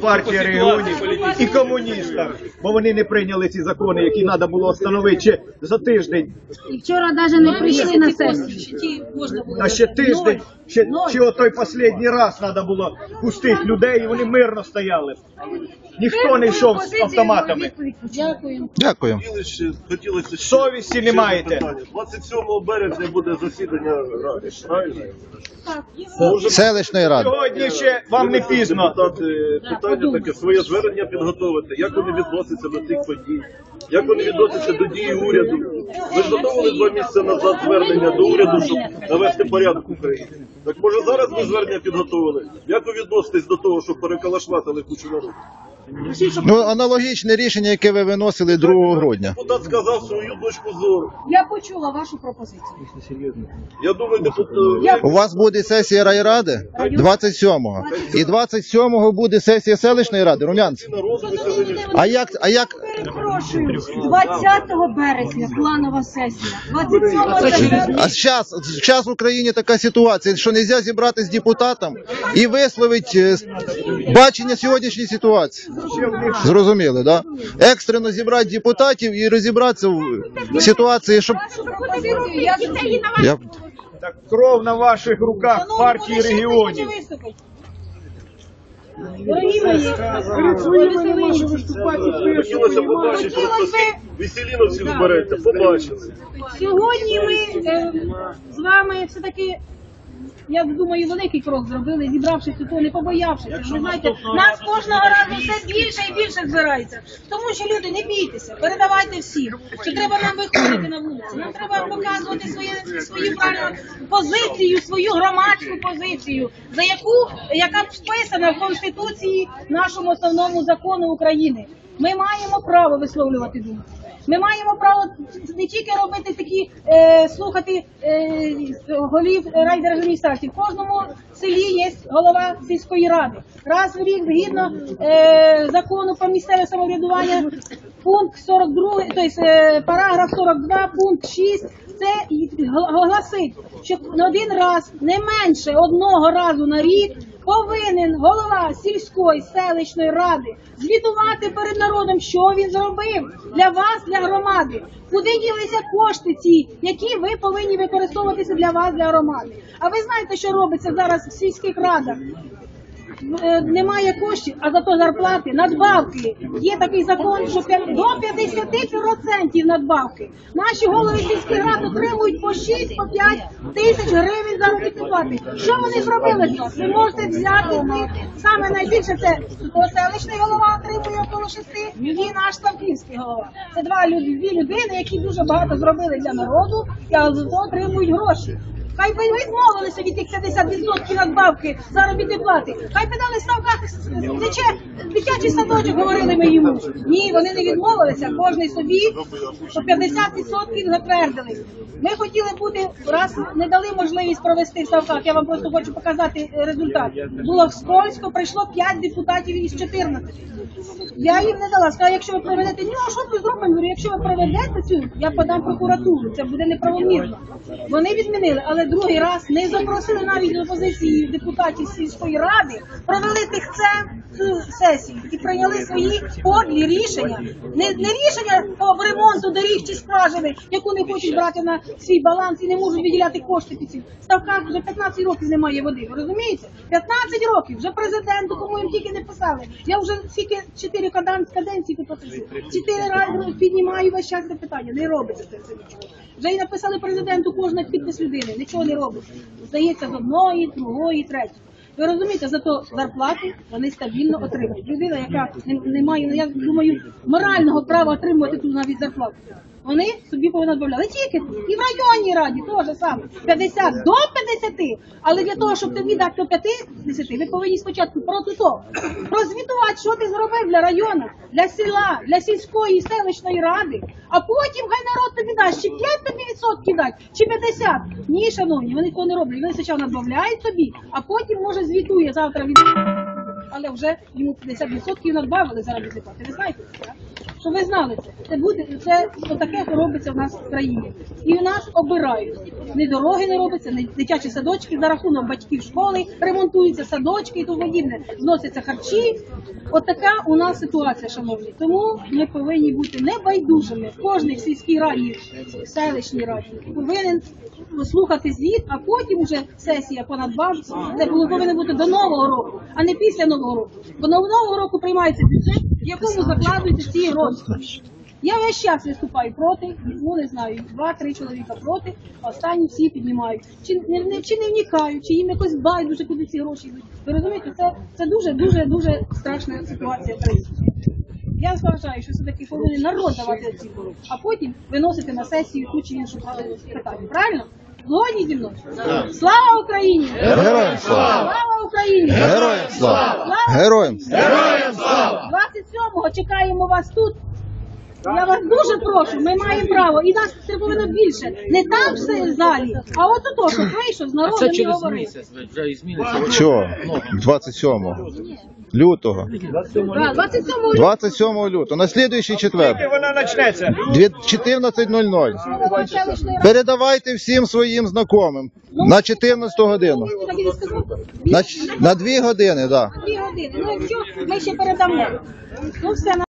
партія регіонів і комуністам, бо вони не прийняли ці закони, які треба було встановити ще за тиждень. І вчора навіть не прийшли на сесію. А ще тиждень, ще, ще той останній раз треба було пустити людей, і вони мирно стояли. Ніхто не йшов з автоматами. Дякую. Дякую. Хотілося, хотілося ще- Совісті не маєте. запитання. 27 березня буде засідання ради, правильно? Селищної ради. Сьогодні ще вам не пізно. депутати питання таке, своє звернення підготовити, як вони відносяться до цих подій, як вони відносяться до дії уряду. Ви ж готували два місяці назад звернення до уряду, щоб навести порядок в Україні. Так може зараз ви звернення підготовили? Як ви відноситесь до того, щоб перекалашматили кучу народу? Ну, аналогічне рішення, яке ви виносили 2 грудня. Депутат сказав свою точку зору. Я почула вашу пропозицію. Я думаю, депутат. У вас буде сесія райради 27-го. І 27-го буде сесія селищної ради, румянці. А як, а як, Перепрошую, 20 березня планова сесія, 27 а зараз, зараз в Україні така ситуація, що не можна зібратися з депутатом і висловити е, бачення сьогоднішньої ситуації. Зрозуміли, да? Екстрено зібрати депутатів і розібратися в ситуації, щоб... Я. Я... Так кров на ваших руках партії регіонів. Дорогі мої, Хотілося побачити, скільки веселіновців збереться, побачили. Сьогодні ми е, з вами все-таки, я думаю, великий крок зробили, зібравшись тут, не побоявшися. Ви знаєте, нас кожного разу все більше і більше збирається. Тому що люди, не бійтеся, передавайте всім, що треба нам виходити на вулицю. Нам треба показувати своє, свою правильну позицію, свою громадську позицію, за яку яка вписана в Конституції нашому основному закону України. Ми маємо право висловлювати думку. Ми маємо право не тільки робити такі, е, слухати е, голів райдержадміністрації. В кожному селі є голова сільської ради. Раз в рік, згідно е, закону про місцеве самоврядування, пункт 42, тобто е, параграф 42, пункт 6, це гласить, що один раз, не менше одного разу на рік, повинен голова сільської селищної ради звітувати перед народом, що він зробив для вас, для громади. Куди ділися кошти ці, які ви повинні використовуватися для вас, для громади? А ви знаєте, що робиться зараз в сільських радах? Е, немає коштів, а зато зарплати, надбавки. Є такий закон, що до 50% надбавки. Наші голови сільських рад отримують по 6 по 5 тисяч гривень заробітної плати. Що вони зробили? Ви можете взяти з них. Саме найбільше це селищний голова отримує около 6 і наш Ставківський голова. Це два дві людини, які дуже багато зробили для народу, і а зато отримують гроші. Хай би відмовилися від тих 50% надбавки заробітної плати. Хай би дали ставках тече дитячий садочок, говорили ми йому. Ні, вони не відмовилися. Кожний собі по 50% затвердили. Ми хотіли бути, раз не дали можливість провести в ставках. Я вам просто хочу показати результат. Було в Скольську, прийшло 5 депутатів із 14. Я їм не дала. Сказала, якщо ви проведете, ні, а що ви зробимо? Якщо ви проведете цю, я подам прокуратуру. Це буде неправомірно. Вони відмінили, але другий раз не запросили навіть до позиції депутатів сільської ради, провели тихцем цю сесію і прийняли свої подлі рішення. Не, не рішення по ремонту доріг чи скважини, яку не хочуть брати на свій баланс і не можуть виділяти кошти під ці. В ставках вже 15 років немає води. Ви розумієте? 15 років вже президенту, кому їм тільки не писали. Я вже скільки 4 кадан- каденції тут. Чотири рази піднімаю весь час це питання. Не робиться це нічого. Вже і написали президенту кожна підпис людини. Нічого не робить. Здається, з одної, другої, третьої. Ви розумієте, зато зарплати вони стабільно отримують. Людина, яка не, не має, я думаю, морального права отримувати ту навіть зарплату. Вони собі повинні додавати. Тільки. І в районній раді теж саме. 50 до 50, але для того, щоб тобі дати до 50, ви повинні спочатку про то, прозвітувати, що ти зробив для району, для села, для сільської селищної ради, а потім хай народ тобі дасть, чи 5 тобі відсотків дать, чи 50. Ні, шановні, вони цього не роблять. Вони спочатку надбавляють собі, а потім, може, звітує завтра від але вже йому 50% надбавили заробітної плати. Ви знаєте так? Що ви знали це? Буде це таке робиться в нас в країні. І у нас обирають. Ні дороги не робиться, ні дитячі садочки за рахунок батьків школи, ремонтуються садочки і тому подібне, зносяться харчі. От така у нас ситуація, шановні. Тому ми повинні бути небайдужими. Кожний в сільській раді, в селищній раді повинен послухати звіт, а потім уже сесія по надбавці. Це повинно бути до нового року, а не після нового року. Бо до нового року приймається бюджет, в якому закладуються ці гроші. Я весь час виступаю проти, ну не знаю, два-три чоловіка проти, а останні всі піднімають. Чи не, не чи не вникають, чи їм якось байдуже, куди ці гроші йдуть. Ви розумієте, це, це дуже дуже дуже страшна ситуація в країні. Я вважаю, що все-таки повинен народ давати оцінку, а потім виносити на сесію ту чи іншу питання. Правильно? Згодні зі мною? Слава Україні! Героям слава! Слава Україні! Героям слава! Героям слава! 27-го чекаємо вас тут. Я вас дуже прошу, ми маємо право. І нас це повинно більше. Не там в залі, а от ото, що вийшов з Це народом і через говорив. місяць вже і зміниться. Чого? 27 лютого. Да, 27-го 27 лютого, на слідуючий четвер, вона почнеться. дві- 14.00. Передавайте всім своїм знайомим на 14 годину. Так і сказав. На, ч- на 2 години, так. Да. Дві години. Ну якщо ми ще передамо. Ну все.